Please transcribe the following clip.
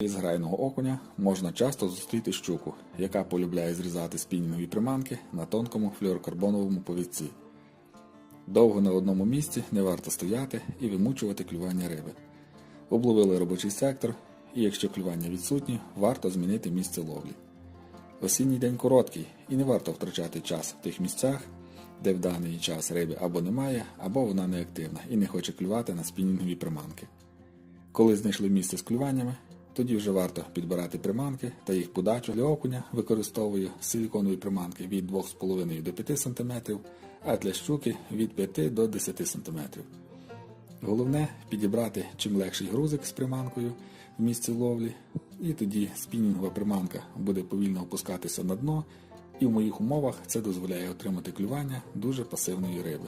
Із грайного окуня можна часто зустріти щуку, яка полюбляє зрізати спінінгові приманки на тонкому флюорокарбоновому повідці. Довго на одному місці не варто стояти і вимучувати клювання риби. Обловили робочий сектор, і якщо клювання відсутні, варто змінити місце ловлі. Осінній день короткий і не варто втрачати час в тих місцях, де в даний час риби або немає, або вона неактивна і не хоче клювати на спінінгові приманки. Коли знайшли місце з клюваннями, тоді вже варто підбирати приманки та їх подачу для окуня використовую силіконові приманки від 2,5 до 5 см, а для щуки від 5 до 10 см. Головне підібрати чим легший грузик з приманкою в місці ловлі, і тоді спінінгова приманка буде повільно опускатися на дно, і в моїх умовах це дозволяє отримати клювання дуже пасивної риби.